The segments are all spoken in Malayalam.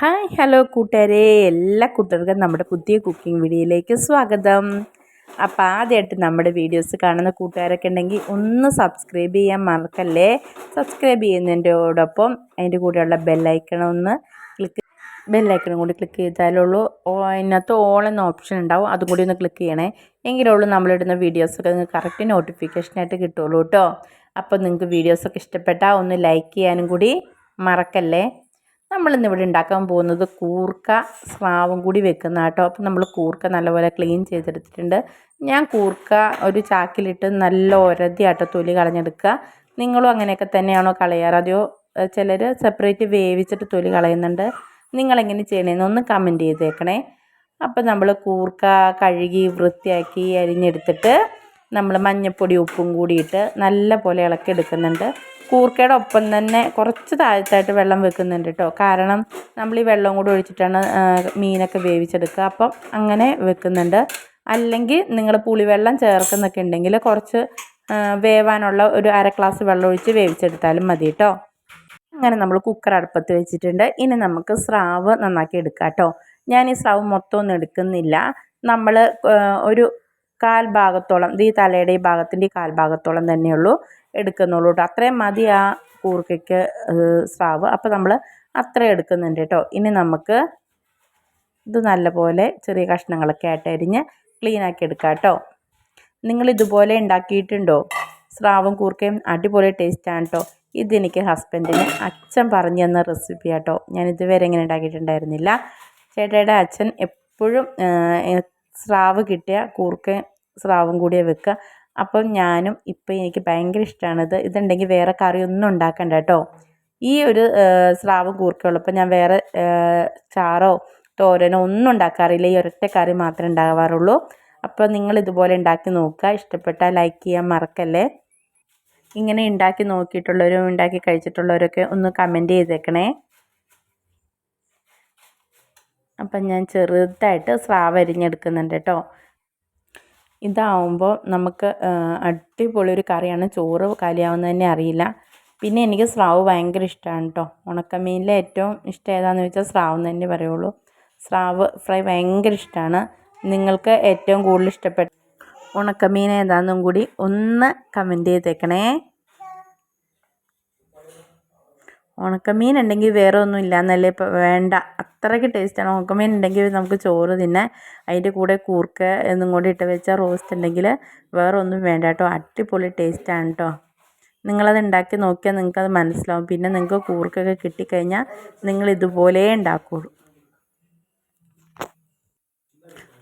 ഹായ് ഹലോ കൂട്ടുകാരെ. എല്ലാ കൂട്ടുകാർക്കും നമ്മുടെ പുതിയ കുക്കിംഗ് വീഡിയോയിലേക്ക് സ്വാഗതം. അപ്പോൾ ആദ്യമായിട്ട് നമ്മുടെ വീഡിയോസ് കാണുന്ന കൂട്ടുകാരൊക്കെ ഉണ്ടെങ്കിൽ ഒന്ന് സബ്സ്ക്രൈബ് ചെയ്യാൻ മറക്കല്ലേ? സബ്സ്ക്രൈബ് ചെയ്യുന്നതിന്റെയോടൊപ്പം അതിന്റെ കൂടെയുള്ള ബെല്ലൈക്കണം ഒന്ന് ക്ലിക്ക് ബെല്ലൈക്കണം കൂടി ക്ലിക്ക് ചെയ്താലുള്ളൂ അതിനകത്ത് ഓൾ എന്ന ഓപ്ഷൻ ഉണ്ടാവും. അതും കൂടി ഒന്ന് ക്ലിക്ക് ചെയ്യണേ. എങ്കിലുള്ളൂ നമ്മളിടുന്ന വീഡിയോസൊക്കെ നിങ്ങൾക്ക് കറക്റ്റ് നോട്ടിഫിക്കേഷനായിട്ട് കിട്ടുള്ളൂ കേട്ടോ. അപ്പോൾ നിങ്ങൾക്ക് വീഡിയോസൊക്കെ ഇഷ്ടപ്പെട്ടാൽ ഒന്ന് ലൈക്ക് ചെയ്യാനും കൂടി മറക്കല്ലേ? നമ്മളിന്ന് ഇവിടെ ഉണ്ടാക്കാൻ പോകുന്നത് കൂർക്ക സ്രാവും കൂടി വെക്കുന്ന കേട്ടോ. അപ്പം നമ്മൾ കൂർക്ക നല്ലപോലെ ക്ലീൻ ചെയ്തെടുത്തിട്ടുണ്ട്. ഞാൻ കൂർക്ക ഒരു ചാക്കിലിട്ട് നല്ല ഒരതിയാട്ടോ തൊലി കളഞ്ഞെടുക്കുക. നിങ്ങളും അങ്ങനെയൊക്കെ തന്നെയാണോ കളയാറ്? അതെയോ ചിലർ സെപ്പറേറ്റ് വേവിച്ചിട്ട് തൊലി കളയുന്നുണ്ട്. നിങ്ങളെങ്ങനെ ചെയ്യണമെന്ന് ഒന്ന് കമന്റ് ചെയ്തേക്കണേ. അപ്പം നമ്മൾ കൂർക്ക കഴുകി വൃത്തിയാക്കി അരിഞ്ഞെടുത്തിട്ട് നമ്മൾ മഞ്ഞൾപ്പൊടി ഉപ്പും കൂടിയിട്ട് നല്ല പോലെ ഇളക്കി എടുക്കുന്നുണ്ട് കൂർക്കയുടെ ഒപ്പം തന്നെ കുറച്ച് താഴത്തായിട്ട് വെള്ളം വെക്കുന്നുണ്ട് കേട്ടോ. കാരണം നമ്മൾ ഈ വെള്ളം കൂടെ ഒഴിച്ചിട്ടാണ് മീനൊക്കെ വേവിച്ചെടുക്കുക. അപ്പം അങ്ങനെ വെക്കുന്നുണ്ട്. അല്ലെങ്കിൽ നിങ്ങൾ പുളിവെള്ളം ചേർക്കുന്നൊക്കെ ഉണ്ടെങ്കിൽ കുറച്ച് വേവാനുള്ള ഒരു അര ഗ്ലാസ് വെള്ളം ഒഴിച്ച് വേവിച്ചെടുത്താലും മതി കേട്ടോ. അങ്ങനെ നമ്മൾ കുക്കർ അടുപ്പത്ത് വെച്ചിട്ടുണ്ട്. ഇനി നമുക്ക് സ്രാവ് നന്നാക്കി എടുക്കാം കേട്ടോ. ഞാൻ ഈ സ്രാവ് മൊത്തം ഒന്നും എടുക്കുന്നില്ല. നമ്മൾ ഒരു കാൽ ഭാഗത്തോളം ഈ തലയുടെ ഈ ഭാഗത്തിന്റെ ഈ കാൽ ഭാഗത്തോളം തന്നെയുള്ളൂ. എടുക്കുന്നുള്ളൂ കേട്ടോ അത്രയും മതി ആ കൂർക്കയ്ക്ക് സ്രാവ്. അപ്പോൾ നമ്മൾ അത്ര എടുക്കുന്നുണ്ട് കേട്ടോ ഇനി നമുക്ക് ഇത് നല്ലപോലെ ചെറിയ കഷ്ണങ്ങളൊക്കെ ആയിട്ട് അരിഞ്ഞ് ക്ലീനാക്കി എടുക്കാം കേട്ടോ നിങ്ങൾ ഇതുപോലെ ഉണ്ടാക്കിയിട്ടുണ്ടോ? സ്രാവും കൂർക്കയും അടിപൊളി ടേസ്റ്റാണ് കേട്ടോ ഇതെനിക്ക് ഹസ്ബൻഡിന് അച്ഛൻ പറഞ്ഞു തന്ന റെസിപ്പി കേട്ടോ ഞാൻ ഇതുവരെ ഇങ്ങനെ ഉണ്ടാക്കിയിട്ടുണ്ടായിരുന്നില്ല. ചേട്ടയുടെ അച്ഛൻ എപ്പോഴും സ്രാവ് കിട്ടിയ കൂർക്കയും സ്രാവും കൂടിയ വെക്കുക. അപ്പം ഞാനും ഇപ്പം എനിക്ക് ഭയങ്കര ഇഷ്ടമാണിത് ഇതുണ്ടെങ്കിൽ വേറെ കറിയൊന്നും ഉണ്ടാക്കണ്ട കേട്ടോ. ഈ ഒരു സ്രാവും കൂർക്കയുള്ളപ്പോൾ ഞാൻ വേറെ ചാറോ തോരനോ ഒന്നും ഉണ്ടാക്കാറില്ല. ഈ ഒരൊറ്റ കറി മാത്രമേ ഉണ്ടാകാറുള്ളൂ അപ്പോൾ നിങ്ങൾ ഇതുപോലെ ഉണ്ടാക്കി നോക്കുക. ഇഷ്ടപ്പെട്ടാൽ ലൈക്ക് ചെയ്യാൻ മറക്കല്ലേ. ഇങ്ങനെ ഉണ്ടാക്കി നോക്കിയിട്ടുള്ളവരും ഉണ്ടാക്കി കഴിച്ചിട്ടുള്ളവരൊക്കെ ഒന്ന് കമന്റ് ചെയ്തേക്കണേ. അപ്പം ഞാൻ ചെറുതായിട്ട് സ്രാവ് അരിഞ്ഞെടുക്കുന്നുണ്ട് കേട്ടോ. ഇതാവുമ്പോൾ നമുക്ക് അടിപൊളി ഒരു കറിയാണ്. ചോറ് കാലിയാവുന്നത് തന്നെ അറിയില്ല. പിന്നെ എനിക്ക് സ്രാവ് ഭയങ്കര ഇഷ്ടമാണ് കേട്ടോ ഉണക്കമീനിലെ ഏറ്റവും ഇഷ്ടം ഏതാണെന്ന് വെച്ചാൽ സ്രാവ് എന്ന് തന്നെ പറയുള്ളൂ. സ്രാവ് ഫ്രൈ ഭയങ്കര ഇഷ്ടമാണ് നിങ്ങൾക്ക് ഏറ്റവും കൂടുതൽ ഇഷ്ടപ്പെട്ട ഉണക്കമീൻ ഏതാണെന്നും കൂടി ഒന്ന് കമന്റ് ചെയ്തേക്കണേ. ഉണക്കമീൻ ഉണ്ടെങ്കിൽ വേറെ ഒന്നും ഇല്ല എന്നല്ലേ ഇപ്പോൾ വേണ്ട. അത്രയ്ക്ക് ടേസ്റ്റാണ് ഉണക്കമീൻ ഉണ്ടെങ്കിൽ നമുക്ക് ചോറ് തിന്നെ അതിന്റെ കൂടെ കൂർക്ക എന്നും കൂടി ഇട്ട് വെച്ച റോസ്റ്റ് ഉണ്ടെങ്കിൽ വേറെ ഒന്നും വേണ്ട കേട്ടോ. അടിപൊളി ടേസ്റ്റാണ് കേട്ടോ നിങ്ങളത് ഉണ്ടാക്കി നോക്കിയാൽ നിങ്ങൾക്കത് മനസ്സിലാവും. പിന്നെ നിങ്ങൾക്ക് കൂർക്കൊക്കെ കിട്ടിക്കഴിഞ്ഞാൽ നിങ്ങൾ ഇതുപോലെ ഉണ്ടാക്കുകയുള്ളൂ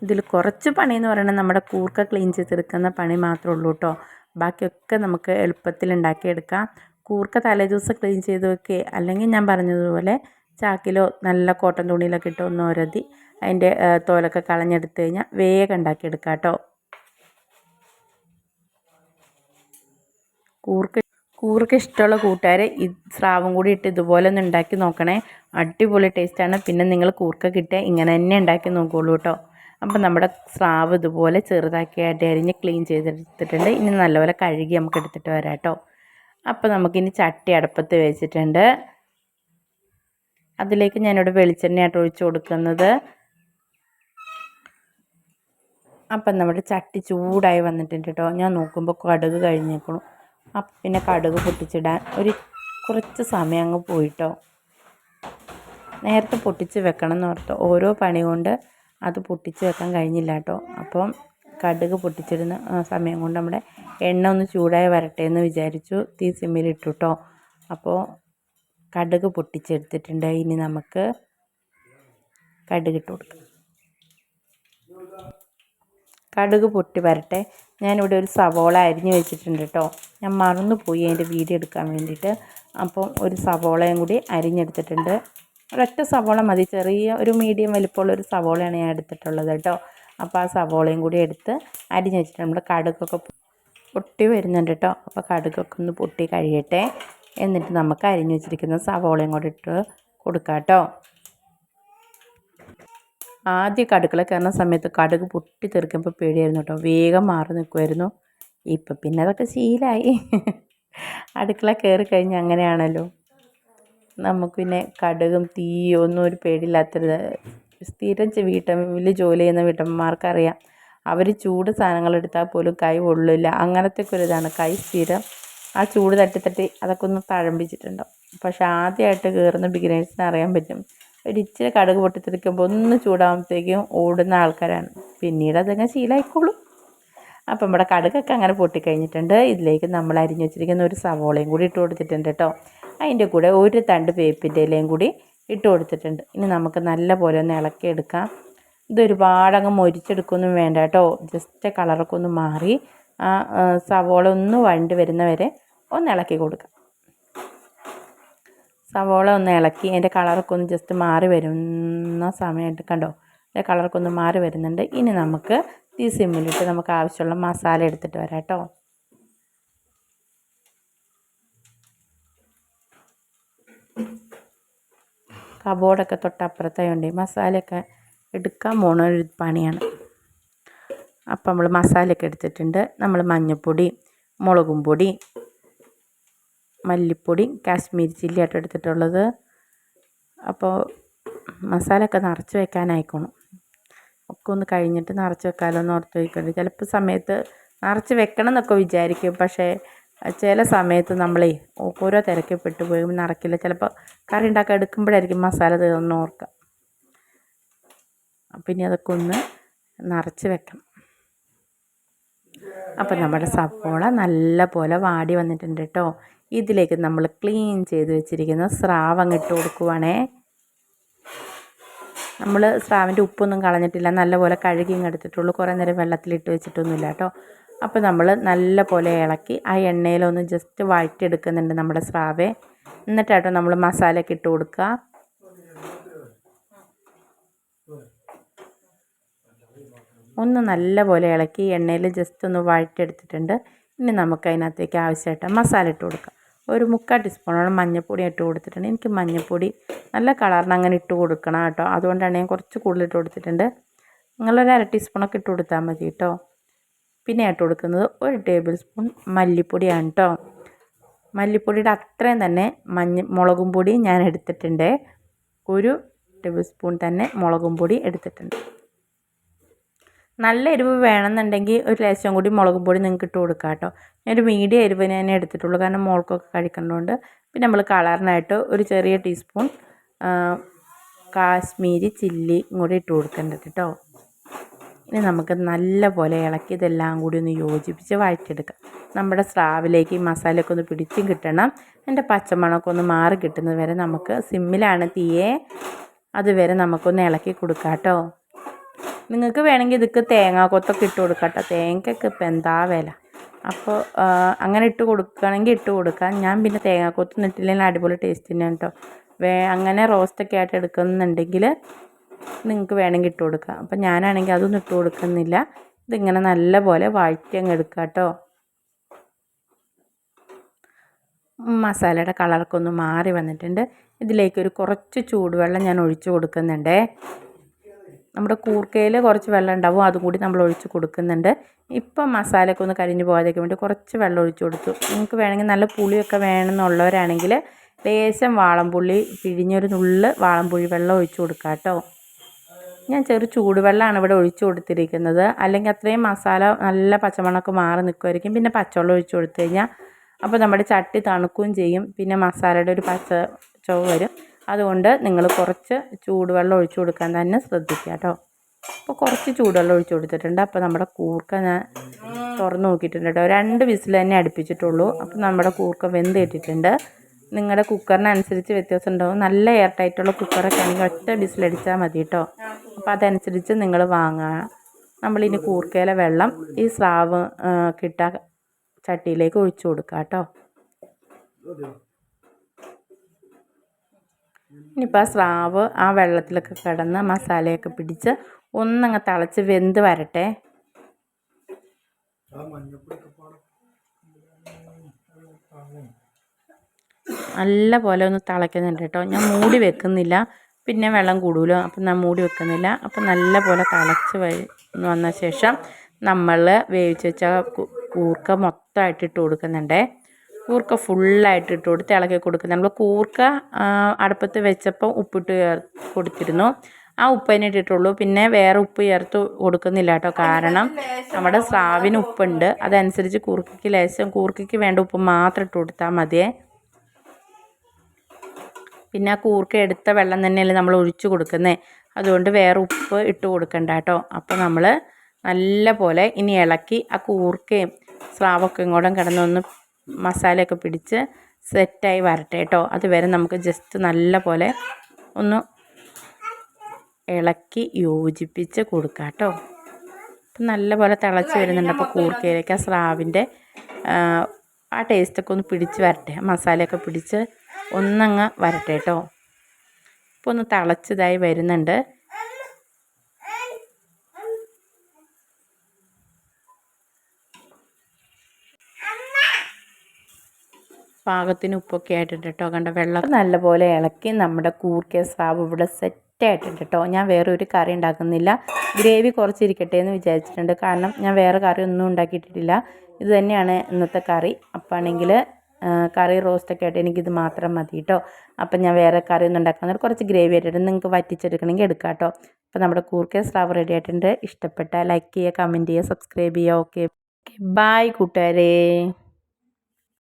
ഇതിൽ കുറച്ച് പണി എന്ന് പറയുന്നത് നമ്മുടെ കൂർക്ക ക്ലീൻ ചെയ്തെടുക്കുന്ന പണി മാത്രമേ ഉള്ളൂ കേട്ടോ ബാക്കിയൊക്കെ നമുക്ക് എളുപ്പത്തിൽ ഉണ്ടാക്കിയെടുക്കാം കൂർക്ക തലേദിവസം ക്ലീൻ ചെയ്ത് വെക്കുക അല്ലെങ്കിൽ ഞാൻ പറഞ്ഞതുപോലെ ചാക്കിലോ നല്ല കോട്ടൺ തുണിയിലൊക്കെ ഇട്ട് ഒന്ന് ഒരതി അതിന്റെ തോലൊക്കെ കളഞ്ഞെടുത്ത് കഴിഞ്ഞാൽ വേഗം ഉണ്ടാക്കിയെടുക്കാം കേട്ടോ കൂർക്ക കൂർക്ക ഇഷ്ടമുള്ള കൂട്ടുകാർ ഈ സ്രാവും കൂടി ഇട്ട് ഇതുപോലെ ഒന്ന് ഉണ്ടാക്കി നോക്കണേ. അടിപൊളി ടേസ്റ്റാണ് പിന്നെ നിങ്ങൾ കൂർക്ക കിട്ടിയാൽ ഇങ്ങനെ തന്നെ ഉണ്ടാക്കി നോക്കുകയുള്ളൂ കേട്ടോ അപ്പം നമ്മുടെ സ്രാവ് ഇതുപോലെ ചെറുതാക്കിയായിട്ട് അരിഞ്ഞ് ക്ലീൻ ചെയ്തെടുത്തിട്ടുണ്ട്. ഇനി നല്ലപോലെ കഴുകി നമുക്ക് എടുത്തിട്ട് വരാം കേട്ടോ അപ്പോൾ നമുക്കിനി ചട്ടി അടുപ്പത്ത് വെച്ചിട്ടുണ്ട്. അതിലേക്ക് ഞാനിവിടെ വെളിച്ചെണ്ണയായിട്ട് ഒഴിച്ചു കൊടുക്കുന്നത്. അപ്പം നമ്മുടെ ചട്ടി ചൂടായി വന്നിട്ടുണ്ട് കേട്ടോ ഞാൻ നോക്കുമ്പോൾ കടുക് കഴിഞ്ഞേക്കണം. അപ്പം പിന്നെ കടുക് പൊട്ടിച്ചിടാൻ ഒരു കുറച്ച് സമയം അങ്ങ് പോയിട്ടോ നേരത്തെ പൊട്ടിച്ച് വെക്കണം എന്ന് ഓരോ പണി കൊണ്ട് അത് പൊട്ടിച്ച് വെക്കാൻ കഴിഞ്ഞില്ല കേട്ടോ അപ്പം കടുക് പൊട്ടിച്ചിടുന്ന സമയം കൊണ്ട് നമ്മുടെ എണ്ണ ഒന്ന് ചൂടായി വരട്ടെ എന്ന് വിചാരിച്ചു തീ സിമ്മിലിട്ടു കേട്ടോ അപ്പോൾ കടുക് പൊട്ടിച്ചെടുത്തിട്ടുണ്ട്. ഇനി നമുക്ക് കടുക് ഇട്ട് കൊടുക്കാം. കടുക് പൊട്ടി വരട്ടെ. ഞാനിവിടെ ഒരു സവോള അരിഞ്ഞു വെച്ചിട്ടുണ്ട് കേട്ടോ ഞാൻ മറന്നു പോയി അതിന്റെ വീഡിയോ എടുക്കാൻ വേണ്ടിയിട്ട്. അപ്പം ഒരു സവോളയും കൂടി അരിഞ്ഞെടുത്തിട്ടുണ്ട്. ഒരൊറ്റ സവോള മതി. ചെറിയ ഒരു മീഡിയം വലിപ്പമുള്ള ഒരു സവോളയാണ് ഞാൻ എടുത്തിട്ടുള്ളത് കേട്ടോ അപ്പോൾ ആ സവോളയും കൂടി എടുത്ത് അരിഞ്ഞ് വെച്ചിട്ട് നമ്മുടെ കടുകൊക്കെ പൊട്ടി വരുന്നുണ്ട് കേട്ടോ അപ്പോൾ കടുകൊക്കെ ഒന്ന് പൊട്ടി കഴിയട്ടെ. എന്നിട്ട് നമുക്ക് അരിഞ്ഞ് വെച്ചിരിക്കുന്ന സവോളയും കൂടി ഇട്ട് കൊടുക്കാം കേട്ടോ ആദ്യം കടുക്കള കയറുന്ന സമയത്ത് കടുക് പൊട്ടി തെറിക്കുമ്പോൾ പേടിയായിരുന്നു കേട്ടോ വേഗം മാറി നിൽക്കുമായിരുന്നു ഇപ്പം പിന്നെ അതൊക്കെ ശീലമായി അടുക്കള കയറി കഴിഞ്ഞ് അങ്ങനെയാണല്ലോ. നമുക്ക് പിന്നെ കടുകും തീയും ഒന്നും ഒരു പേടിയില്ലാത്തൊരു സ്ഥിരം വീട്ടമ്മയിൽ ജോലി ചെയ്യുന്ന വീട്ടമ്മമാർക്കറിയാം. അവർ ചൂട് സാധനങ്ങൾ എടുത്താൽ പോലും കൈ പൊള്ളില്ല അങ്ങനത്തെ ഒക്കെ ഒരു ഇതാണ് കൈ സ്ഥിരം ആ ചൂട് തട്ടി തട്ടി അതൊക്കെ ഒന്ന് തഴമ്പിച്ചിട്ടുണ്ടാവും പക്ഷെ ആദ്യമായിട്ട് കയറുന്ന ബിഗിനേഴ്സിന് അറിയാൻ പറ്റും. ഒരു ഇച്ചിരി കടുക് പൊട്ടിത്തെറിക്കുമ്പോൾ ഒന്ന് ചൂടാകുമ്പോഴത്തേക്കും ഓടുന്ന ആൾക്കാരാണ്. പിന്നീട് അതങ്ങ് ശീലമായിക്കോളും അപ്പം നമ്മുടെ കടുകൊക്കെ അങ്ങനെ പൊട്ടിക്കഴിഞ്ഞിട്ടുണ്ട്. ഇതിലേക്ക് നമ്മൾ അരിഞ്ഞു വെച്ചിരിക്കുന്ന ഒരു സവോളയും കൂടി ഇട്ട് കൊടുത്തിട്ടുണ്ട് കേട്ടോ. അതിന്റെ കൂടെ ഒരു തണ്ട് വേപ്പിന്റെ ഇലയും കൂടി ഇട്ട് കൊടുത്തിട്ടുണ്ട്. ഇനി നമുക്ക് നല്ല പോലെ ഒന്ന് ഇളക്കിയെടുക്കാം. ഇത് ഒരുപാടങ്ങ് മൊരിച്ചെടുക്കൊന്നും വേണ്ട കേട്ടോ. ജസ്റ്റ് കളറൊക്കെ ഒന്ന് മാറി ആ ആ, സവോള ഒന്ന് വണ്ടി വരുന്ന വരെ ഒന്ന് ഇളക്കി കൊടുക്കാം. സവോള ഒന്ന് ഇളക്കി അതിന്റെ കളറൊക്കെ ഒന്ന് ജസ്റ്റ് മാറി വരുന്ന സമയമായിട്ട് കണ്ടോ? അതിന്റെ കളറൊക്കെ ഒന്ന് മാറി വരുന്നുണ്ട്. ഇനി നമുക്ക് ഈ സിമ്മിലിട്ട് നമുക്ക് ആവശ്യമുള്ള മസാല എടുത്തിട്ട് വരാം കേട്ടോ. കബോർഡൊക്കെ തൊട്ടപ്പുറത്തായതുകൊണ്ട് മസാലയൊക്കെ എടുക്കാൻ പോണ ഒരു പണിയാണ്. അപ്പം നമ്മൾ മസാലയൊക്കെ എടുത്തിട്ടുണ്ട്. നമ്മൾ മഞ്ഞൾപ്പൊടി മുളകും പൊടി മല്ലിപ്പൊടി കാശ്മീരി ചില്ലി ആയിട്ട് എടുത്തിട്ടുള്ളത്. അപ്പോൾ മസാലയൊക്കെ നിറച്ച് വെക്കാനായിക്കോണം ഒക്കെ ഒന്ന് കഴിഞ്ഞിട്ട് നിറച്ച് വെക്കാമല്ലോ എന്ന് ഓർത്ത് വയ്ക്കുന്നുണ്ട് ചിലപ്പോൾ സമയത്ത് നിറച്ച് വെക്കണം എന്നൊക്കെ വിചാരിക്കും. പക്ഷേ ചില സമയത്ത് നമ്മളേ ഓരോ തിരക്കിൽ പെട്ട് പോയി നടക്കില്ല. ചിലപ്പോൾ കറി ഉണ്ടാക്കാൻ എടുക്കുമ്പോഴായിരിക്കും മസാല തീർന്ന് ഓർക്കുക. പിന്നെ അതൊക്കെ ഒന്ന് നിറച്ച് വെക്കണം. അപ്പം നമ്മുടെ സവോള നല്ല പോലെ വാടി വന്നിട്ടുണ്ട് കേട്ടോ. ഇതിലേക്ക് നമ്മൾ ക്ലീൻ ചെയ്ത് വെച്ചിരിക്കുന്ന സ്രാവ് ഇട്ട് കൊടുക്കുവാണേ. നമ്മൾ സ്രാവിന്റെ ഉപ്പൊന്നും കളഞ്ഞിട്ടില്ല. നല്ലപോലെ കഴുകി എടുത്തിട്ടുള്ളൂ. കുറേ നേരം വെള്ളത്തിലിട്ട് വെച്ചിട്ടൊന്നുമില്ല കേട്ടോ. അപ്പോൾ നമ്മൾ നല്ല പോലെ ഇളക്കി ആ എണ്ണയിലൊന്ന് ജസ്റ്റ് വഴറ്റിയെടുക്കുന്നുണ്ട് നമ്മുടെ സ്രാവെ. എന്നിട്ടാട്ടോ നമ്മൾ മസാലയൊക്കെ ഇട്ട് കൊടുക്കുക. ഒന്ന് നല്ല പോലെ ഇളക്കി എണ്ണയിൽ ജസ്റ്റ് ഒന്ന് വഴറ്റിയെടുത്തിട്ടുണ്ട്. ഇനി നമുക്ക് അതിനകത്തേക്ക് ആവശ്യമായിട്ട് മസാല ഇട്ട് കൊടുക്കാം. ഒരു മുക്കാൽ ടീസ്പൂണോളം മഞ്ഞൾപ്പൊടി ഇട്ട് കൊടുത്തിട്ടുണ്ട്. എനിക്ക് മഞ്ഞൾപ്പൊടി നല്ല കളറിന് അങ്ങനെ ഇട്ട് കൊടുക്കണം കേട്ടോ. അതുകൊണ്ടാണ് ഞാൻ കുറച്ച് കൂടുതൽ ഇട്ട് കൊടുത്തിട്ടുണ്ട്. നിങ്ങളൊരു അര ടീസ്പൂണൊക്കെ ഇട്ട് കൊടുത്താൽ മതി കേട്ടോ. പിന്നെ ഇട്ട് കൊടുക്കുന്നത് ഒരു ടേബിൾ സ്പൂൺ മല്ലിപ്പൊടിയാണ് കേട്ടോ മല്ലിപ്പൊടിയുടെ അത്രയും തന്നെ മഞ്ഞ മുളകും പൊടി ഞാൻ എടുത്തിട്ടുണ്ട്. ഒരു ടേബിൾ സ്പൂൺ തന്നെ മുളകും പൊടി എടുത്തിട്ടുണ്ട്. നല്ല എരിവ് വേണമെന്നുണ്ടെങ്കിൽ ഒരു ലേശം കൂടി മുളകും പൊടി നിങ്ങൾക്ക് ഇട്ട് കൊടുക്കാം കേട്ടോ ഞാനൊരു മീഡിയം എരിവിന് തന്നെ എടുത്തിട്ടുള്ളൂ. കാരണം മോൾക്കൊക്കെ കഴിക്കേണ്ടതുകൊണ്ട് പിന്നെ നമ്മൾ കളറിനായിട്ട് ഒരു ചെറിയ ടീസ്പൂൺ കാശ്മീരി ചില്ലി കൂടി ഇട്ട് കൊടുക്കേണ്ടത് കേട്ടോ ഇനി നമുക്ക് നല്ല പോലെ ഇളക്കി ഇതെല്ലാം കൂടി ഒന്ന് യോജിപ്പിച്ച് വഴറ്റിയെടുക്കാം. നമ്മുടെ സ്രാവിലേക്ക് ഈ മസാലയൊക്കെ ഒന്ന് പിടിച്ചും കിട്ടണം. അതിന്റെ പച്ചമണമൊക്കെ ഒന്ന് മാറി കിട്ടുന്നത് വരെ നമുക്ക് സിമ്മിലാണ് തീയെ. അതുവരെ നമുക്കൊന്ന് ഇളക്കി കൊടുക്കാം കേട്ടോ. നിങ്ങൾക്ക് വേണമെങ്കിൽ ഇതൊക്കെ തേങ്ങ കൊത്തൊക്കെ ഇട്ട് കൊടുക്കാം കേട്ടോ. തേങ്ങയ്ക്കൊക്കെ ഇപ്പം എന്താ വില? അപ്പോൾ അങ്ങനെ ഇട്ട് കൊടുക്കുകയാണെങ്കിൽ ഇട്ട് കൊടുക്കാം. ഞാൻ പിന്നെ തേങ്ങാക്കൊത്തൊന്നും ഇട്ടില്ലെങ്കിൽ അടിപൊളി ടേസ്റ്റ് തന്നെയാണ് കേട്ടോ. വേ അങ്ങനെ റോസ്റ്റൊക്കെ ആയിട്ട് എടുക്കുന്നുണ്ടെങ്കിൽ നിങ്ങൾക്ക് വേണമെങ്കിൽ ഇട്ട് കൊടുക്കാം. അപ്പം ഞാനാണെങ്കിൽ അതൊന്നും ഇട്ട് കൊടുക്കുന്നില്ല. ഇതിങ്ങനെ നല്ല പോലെ വഴറ്റി അങ്ങ് എടുക്കുക കേട്ടോ. മസാലയുടെ കളറൊക്കെ ഒന്ന് മാറി വന്നിട്ടുണ്ട്. ഇതിലേക്ക് ഒരു കുറച്ച് ചൂടുവെള്ളം ഞാൻ ഒഴിച്ച് കൊടുക്കുന്നുണ്ടേ. നമ്മുടെ കൂർക്കയിൽ കുറച്ച് വെള്ളം ഉണ്ടാവും അതും കൂടി നമ്മൾ ഒഴിച്ച് കൊടുക്കുന്നുണ്ട്. ഇപ്പം മസാലയൊക്കെ ഒന്ന് കരിഞ്ഞു പോകാതിരിക്കാൻ വേണ്ടി കുറച്ച് വെള്ളം ഒഴിച്ച് കൊടുത്തു. നിങ്ങൾക്ക് വേണമെങ്കിൽ നല്ല പുളിയൊക്കെ വേണമെന്നുള്ളവരാണെങ്കിൽ ലേശം വാളംപുള്ളി പിഴിഞ്ഞൊരു നുള്ള് വാളംപുളി വെള്ളം ഒഴിച്ചു കൊടുക്കാം കേട്ടോ. ഞാൻ ചെറു ചൂടുവെള്ളമാണ് ഇവിടെ ഒഴിച്ചു കൊടുത്തിരിക്കുന്നത്. അല്ലെങ്കിൽ അത്രയും മസാല നല്ല പച്ചമണമൊക്കെ മാറി നിൽക്കുമായിരിക്കും പിന്നെ പച്ചവെള്ളം ഒഴിച്ചു കൊടുത്തു കഴിഞ്ഞാൽ അപ്പോൾ നമ്മുടെ ചട്ടി തണുക്കുകയും ചെയ്യും. പിന്നെ മസാലയുടെ ഒരു പച്ച ചുവ വരും. അതുകൊണ്ട് നിങ്ങൾ കുറച്ച് ചൂടുവെള്ളം ഒഴിച്ചു കൊടുക്കാൻ തന്നെ ശ്രദ്ധിക്കുക കേട്ടോ. അപ്പോൾ കുറച്ച് ചൂടുവെള്ളം ഒഴിച്ചു കൊടുത്തിട്ടുണ്ട്. അപ്പോൾ നമ്മുടെ കൂർക്ക ഞാൻ തുറന്ന് നോക്കിയിട്ടുണ്ട് കേട്ടോ. രണ്ട് വിസിൽ തന്നെ അടുപ്പിച്ചിട്ടുള്ളൂ. അപ്പോൾ നമ്മുടെ കൂർക്ക വെന്ത് ഇട്ടിട്ടുണ്ട് നിങ്ങളുടെ കുക്കറിനനുസരിച്ച് വ്യത്യാസം ഉണ്ടാവും നല്ല എയർ ടൈറ്റുള്ള കുക്കറൊക്കെ ആണെങ്കിൽ ഒറ്റ ബിസിലടിച്ചാൽ മതി കേട്ടോ അപ്പോൾ അതനുസരിച്ച് നിങ്ങൾ വാങ്ങുക നമ്മളിനി കൂർക്കയിലെ വെള്ളം ഈ സ്രാവ് കിട്ട ചട്ടിയിലേക്ക് ഒഴിച്ചു കൊടുക്കുക കേട്ടോ ഇനിയിപ്പോൾ ആ സ്രാവ് ആ വെള്ളത്തിലൊക്കെ കിടന്ന് മസാലയൊക്കെ പിടിച്ച് ഒന്നങ്ങ് തിളച്ച് വെന്ത് വരട്ടെ. നല്ല പോലെ ഒന്ന് തിളയ്ക്കുന്നുണ്ട് കേട്ടോ. ഞാൻ മൂടി വെക്കുന്നില്ല. പിന്നെ വെള്ളം കൂടുമല്ലോ അപ്പം ഞാൻ മൂടി വെക്കുന്നില്ല. അപ്പം നല്ല പോലെ തിളച്ച് വന്ന ശേഷം നമ്മൾ വേവിച്ച് വെച്ച കൂർക്ക മൊത്തമായിട്ട് ഇട്ട് കൊടുക്കുന്നുണ്ടേ. കൂർക്ക ഫുള്ളായിട്ട് ഇട്ട് കൊടുത്ത് ഇളക്കി കൊടുക്കുക നമ്മൾ കൂർക്ക അടുപ്പത്ത് വെച്ചപ്പോൾ ഉപ്പിട്ട് കൊടുത്തിരുന്നു. ആ ഉപ്പ് തന്നെ ഇട്ടിട്ടുള്ളൂ. പിന്നെ വേറെ ഉപ്പ് ചേർത്ത് കൊടുക്കുന്നില്ല കേട്ടോ. കാരണം നമ്മുടെ സ്രാവിന് ഉപ്പുണ്ട്. അതനുസരിച്ച് കൂർക്കയ്ക്ക് ലേശം കൂർക്കയ്ക്ക് വേണ്ട ഉപ്പ് മാത്രം ഇട്ട് കൊടുത്താൽ മതിയേ. പിന്നെ ആ കൂർക്ക എടുത്ത വെള്ളം തന്നെയല്ലേ നമ്മൾ ഒഴിച്ചു കൊടുക്കുന്നത് അതുകൊണ്ട് വേറെ ഉപ്പ് ഇട്ട് കൊടുക്കണ്ട കേട്ടോ. അപ്പോൾ നമ്മൾ നല്ല പോലെ ഇനി ഇളക്കി ആ കൂർക്കയും സ്രാവൊക്കെ ഇങ്ങോട്ടും കിടന്നൊന്ന് മസാലയൊക്കെ പിടിച്ച് സെറ്റായി വരട്ടെ കേട്ടോ. അതുവരെ നമുക്ക് ജസ്റ്റ് നല്ല പോലെ ഒന്ന് ഇളക്കി യോജിപ്പിച്ച് കൊടുക്കാം കേട്ടോ. അപ്പം നല്ല പോലെ തിളച്ച് വരുന്നുണ്ട് അപ്പോൾ കൂർക്കയിലേക്ക് ആ സ്രാവിന്റെ ആ ടേസ്റ്റൊക്കെ ഒന്ന് പിടിച്ച് വരട്ടെ. മസാലയൊക്കെ പിടിച്ച് ഒന്നങ്ങ് വരട്ടെ കേട്ടോ ഇപ്പോൾ ഒന്ന് തിളച്ചതായി വരുന്നുണ്ട്. പാകത്തിന് ഉപ്പൊക്കെ ആയിട്ടുണ്ട് കേട്ടോ കണ്ട വെള്ളം നല്ലപോലെ ഇളക്കി നമ്മുടെ കൂർക്ക സ്രാവ് ഇവിടെ സെറ്റായിട്ടുണ്ട് കേട്ടോ ഞാൻ വേറെ ഒരു കറി ഉണ്ടാക്കുന്നില്ല. ഗ്രേവി കുറച്ചിരിക്കട്ടെ എന്ന് വിചാരിച്ചിട്ടുണ്ട്. കാരണം ഞാൻ വേറെ കറി ഒന്നും ഉണ്ടാക്കിയിട്ടില്ല ഇത് തന്നെയാണ് ഇന്നത്തെ കറി. അപ്പാണെങ്കിൽ കറി റോസ്റ്റൊക്കെ ആയിട്ട് എനിക്കിത് മാത്രം മതി കേട്ടോ അപ്പം ഞാൻ വേറെ കറി ഒന്നും ഉണ്ടാക്കാൻ കുറച്ച് ഗ്രേവി ആയിട്ട് നിങ്ങൾക്ക് വറ്റിച്ചെടുക്കണമെങ്കിൽ എടുക്കാം കേട്ടോ അപ്പോൾ നമ്മുടെ കൂർക്ക സ്ലാവ് റെഡി ആയിട്ടുണ്ട്. ഇഷ്ടപ്പെട്ടാൽ ലൈക്ക് ചെയ്യുക കമന്റ് ചെയ്യുക സബ്സ്ക്രൈബ് ചെയ്യുക. Okay bye കൂട്ടുകാരേ.